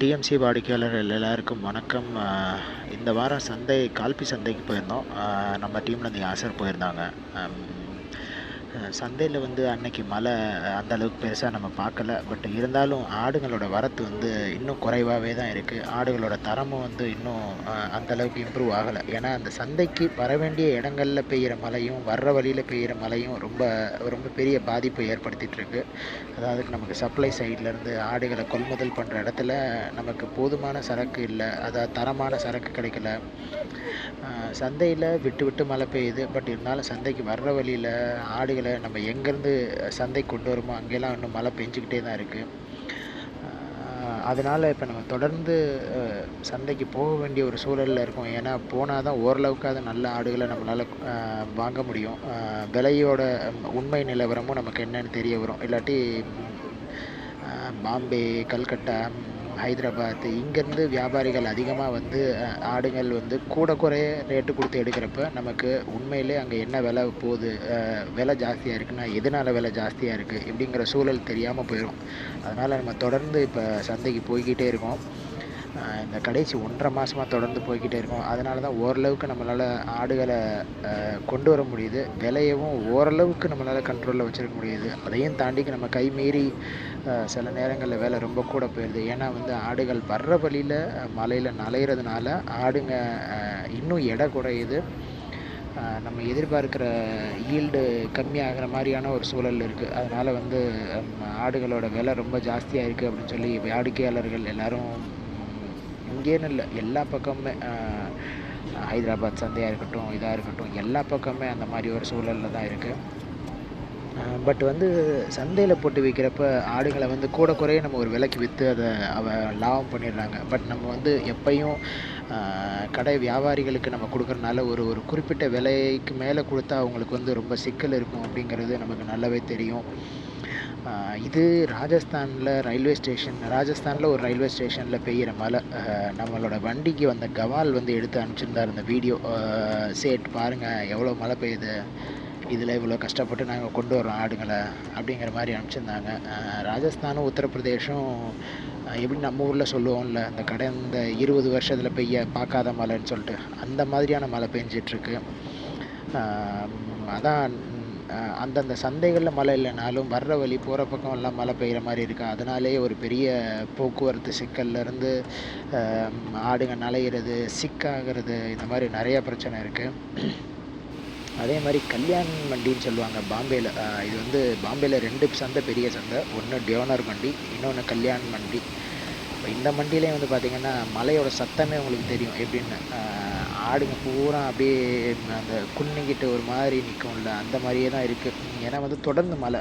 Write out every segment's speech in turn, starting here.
TMC வாடிக்கையாளர்கள் எல்லாருக்கும் வணக்கம். இந்த வாரம் சந்தை கால்பி சந்தைக்கு போயிருந்தோம். நம்ம டீம்லேருந்து யாசர் போயிருந்தாங்க? சந்தையில் வந்து அன்னைக்கு மழை அந்த அளவுக்கு பெருசாக நம்ம பார்க்கல. பட் இருந்தாலும் ஆடுகளோட வரத்து வந்து இன்னும் குறைவாகவே தான் இருக்குது ஆடுகளோட தரமும் வந்து இன்னும் அந்த அளவுக்கு இம்ப்ரூவ் ஆகலை. ஏன்னா அந்த சந்தைக்கு வர வேண்டிய இடங்களில் பெய்கிற மழையும் வர்ற வழியில் பெய்கிற மழையும் ரொம்ப ரொம்ப பெரிய பாதிப்பை ஏற்படுத்திகிட்ருக்கு அதாவது நமக்கு சப்ளை சைட்லேருந்து ஆடுகளை கொள்முதல் பண்ணுற இடத்துல நமக்கு போதுமான சரக்கு இல்லை. அதாவது தரமான சரக்கு கிடைக்கல. சந்தையில் விட்டு விட்டு மழை பெய்யுது. பட் இருந்தாலும் சந்தைக்கு வர்ற வழியில் ஆடுகள் நம்ம எங்கேருந்து சந்தை கொண்டு வருமோ அங்கெல்லாம் இன்னும் மழை பெஞ்சிக்கிட்டே தான் இருக்குது அதனால் இப்போ நம்ம தொடர்ந்து சந்தைக்கு போக வேண்டிய ஒரு சூழலில் இருக்கும். ஏன்னா போனால் தான் ஓரளவுக்காவது நல்ல ஆடுகளை நம்மளால் வாங்க முடியும். விலையோட உண்மை நிலவரமும் நமக்கு என்னன்னு தெரிய வரும். இல்லாட்டி பாம்பே கல்கட்டா ஹைதராபாத் இங்கேருந்து வியாபாரிகள் அதிகமாக வந்து ஆடுகள் வந்து கூட குறைய ரேட்டு கொடுத்து எடுக்கிறப்ப நமக்கு உண்மையிலே அங்கே என்ன விலை போகுது விலை ஜாஸ்தியாக இருக்குன்னா எதனால் விலை ஜாஸ்தியாக இருக்குது இப்படிங்கிற சூழல் தெரியாமல் போயிடும் அதனால் நம்ம தொடர்ந்து இப்போ சந்தைக்கு போய்கிட்டே இருக்கோம். இந்த கடைசி ஒன்றரை மாதமாக தொடர்ந்து போய்கிட்டே இருக்கும். அதனால தான் ஓரளவுக்கு நம்மளால் ஆடுகளை கொண்டு வர முடியுது. விலையவும் ஓரளவுக்கு நம்மளால் கண்ட்ரோலில் வச்சுருக்க முடியுது. அதையும் தாண்டி நம்ம கை மீறி சில நேரங்களில் வேலை ரொம்ப கூட போயிடுது ஏன்னா வந்து ஆடுகள் வர்ற வழியில் மலையில் நலையிறதுனால ஆடுங்க இன்னும் எடை குறையுது. நம்ம எதிர்பார்க்குற ஈல்டு கம்மியாகிற மாதிரியான ஒரு சூழல் இருக்குது அதனால் வந்து ஆடுகளோட விலை ரொம்ப ஜாஸ்தியாக இருக்குது அப்படின்னு சொல்லி வாடிக்கையாளர்கள் எல்லோரும் இங்கேன்னு இல்லை எல்லா பக்கமுமே ஹைதராபாத் சந்தையாக இருக்கட்டும் இதாக இருக்கட்டும் எல்லா பக்கமுமே அந்த மாதிரி ஒரு சூழலில் தான் இருக்குது பட் வந்து சந்தையில் போட்டு விற்கிறப்ப ஆடுகளை வந்து கூட குறைய நம்ம ஒரு விலைக்கு விற்று அதை அவ லாபம் பண்ணிடுறாங்க. பட் நம்ம வந்து எப்பையும் கடை வியாபாரிகளுக்கு நம்ம கொடுக்குறனால ஒரு ஒரு குறிப்பிட்ட விலைக்கு மேலே கொடுத்தா அவங்களுக்கு வந்து ரொம்ப சிக்கல் இருக்கும் அப்படிங்கிறது நமக்கு நல்லாவே தெரியும். இது ராஜஸ்தானில் ரயில்வே ஸ்டேஷன் ராஜஸ்தானில் ஒரு ரயில்வே ஸ்டேஷனில் பெய்கிற மழை. நம்மளோட வண்டிக்கு வந்த கவால் வந்து எடுத்து அனுப்பிச்சிருந்தார் அந்த வீடியோ. சேட் பாருங்கள் எவ்வளோ மழை பெய்யுது இதில் இவ்வளோ கஷ்டப்பட்டு நாங்கள் கொண்டு வரோம் ஆடுங்களை அப்படிங்கிற மாதிரி அனுப்பிச்சிருந்தாங்க. ராஜஸ்தானும் உத்தரப்பிரதேஷும் எப்படி நம்ம ஊரில் சொல்லுவோம்ல இந்த கடந்த இருபது வருஷத்தில் பெய்ய பார்க்காத மழைன்னு சொல்லிட்டு அந்த மாதிரியான மழை பெஞ்சிட்ருக்கு அதான் அந்தந்த சந்தைகளில் மழை இல்லைனாலும் வர்ற வழி போகிற பக்கம் எல்லாம் மழை பெய்கிற மாதிரி இருக்குது அதனாலே ஒரு பெரிய போக்குவரத்து சிக்கல்லேருந்து ஆடுங்க நலையிறது சிக்காகிறது இந்த மாதிரி நிறையா பிரச்சனை இருக்குது அதே மாதிரி கல்யாண் மண்டின்னு சொல்லுவாங்க பாம்பேயில் இது வந்து பாம்பேயில் ரெண்டு சந்தை பெரிய சந்தை. ஒன்று டியோனர் மண்டி இன்னொன்று கல்யாண் மண்டி இப்போ இந்த மண்டியிலே வந்து பார்த்திங்கன்னா மலையோட சத்தமே உங்களுக்கு தெரியும். எப்படின்னு ஆடுங்க பூரா அப்படியே அந்த குன்னிக்கிட்டு ஒரு மாதிரி நிற்கும்ல அந்த மாதிரியே தான் இருக்குது ஏன்னா வந்து தொடர்ந்து மழை.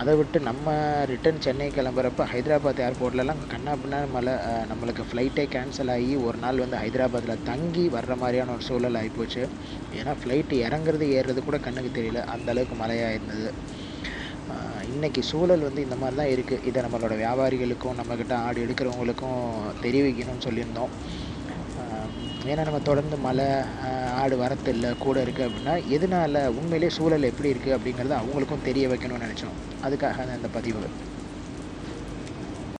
அதை விட்டு நம்ம ரிட்டன் சென்னை கிளம்புறப்ப ஹைதராபாத் ஏர்போர்ட்லலாம் கண்ணா பின்னா மழை. நம்மளுக்கு ஃப்ளைட்டே கேன்சல் ஆகி ஒரு நாள் வந்து ஹைதராபாத்தில் தங்கி வர்ற மாதிரியான ஒரு சூழல் ஆகிப்போச்சு ஏன்னா ஃப்ளைட்டு இறங்குறது ஏறுறது கூட கண்ணுக்கு தெரியல. அந்தளவுக்கு மழையாக இருந்தது. இன்றைக்கி சூழல் வந்து இந்த மாதிரி தான் இருக்குது இதை நம்மளோட வியாபாரிகளுக்கும் நம்மக்கிட்ட ஆடு எடுக்கிறவங்களுக்கும் தெரிவிக்கணும்னு சொல்லியிருந்தோம். ஏன்னா நம்ம தொடர்ந்து மழை ஆடு வரத்து இல்லை கூட இருக்குது அப்படின்னா எதனால உண்மையிலே சூழல் எப்படி இருக்குது அப்படிங்கிறத அவங்களுக்கும் தெரிய வைக்கணும்னு நினச்சோம். அதுக்காக அந்த பதிவு.